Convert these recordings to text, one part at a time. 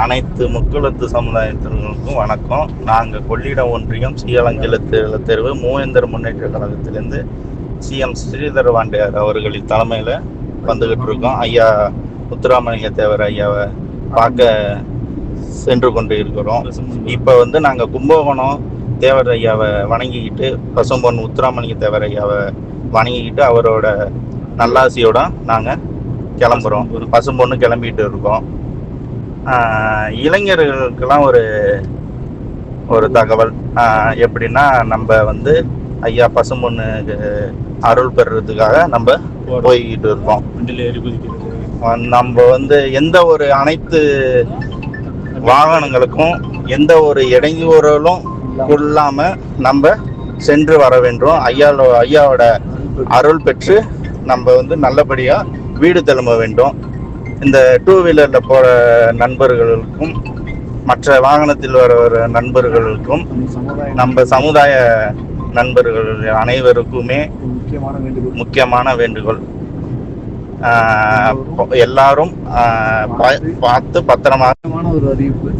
அனைத்து முக்குளத்து சமுதாயத்தினருக்கும் வணக்கம். நாங்கள் கொள்ளிடம் ஒன்றியம் சீலங்கிழத்து தெருவு மூவேந்தர் முன்னேற்ற கழகத்திலேருந்து சிஎம் ஸ்ரீதர் வாண்டியார் அவர்களின் தலைமையில் வந்துகிட்டு இருக்கோம். ஐயா முத்துராமலிங்க தேவர் ஐயாவை பார்க்க சென்று கொண்டு இருக்கிறோம். இப்போ வந்து நாங்கள் கும்பகோணம் தேவர் ஐயாவை வணங்கிக்கிட்டு பசும்பொன் முத்துராமலிங்க தேவர் ஐயாவை வணங்கிக்கிட்டு அவரோட நல்லாசியோட நாங்கள் கிளம்புறோம். ஒரு பசும்பொண்ணு கிளம்பிட்டு இருக்கோம். இளைஞர்களுக்கெல்லாம் ஒரு ஒரு தகவல். எப்படின்னா நம்ம வந்து ஐயா பசும்பொண்ணுக்கு அருள் பெறுறதுக்காக நம்ம போய்கிட்டு இருக்கோம். நம்ம வந்து எந்த ஒரு அனைத்து வாகனங்களுக்கும் எந்த ஒரு இடையூறலும் கொள்ளாம நம்ம சென்று வர வேண்டும் ஐயா ஐயாவோட அருள் பெற்று நம்ம வந்து நல்லபடியா வீடு திரும்ப வேண்டும். இந்த டூ வீலர்ல போற நண்பர்களுக்கும் மற்ற வாகனத்தில் வர வர நண்பர்களுக்கும் நம்ம சமுதாய நண்பர்கள் அனைவருக்குமே முக்கியமான வேண்டுகோள். முக்கியமான வேண்டுகோள் ஆஹ் எல்லாரும் பார்த்து பத்திரமா முக்கியமான ஒரு அறிவிப்பு.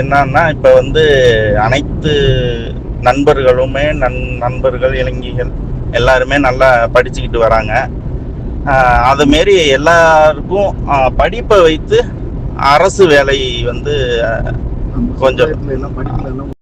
என்னன்னா இப்ப வந்து அனைத்து நண்பர்களுமே நன் நண்பர்கள் இளைஞர்கள் எல்லாருமே நல்லா படிச்சுக்கிட்டு வராங்க. ஆஹ் அது எல்லாருக்கும் ஆஹ் படிப்பை வைத்து அரசு வேலை வந்து கொஞ்சம்.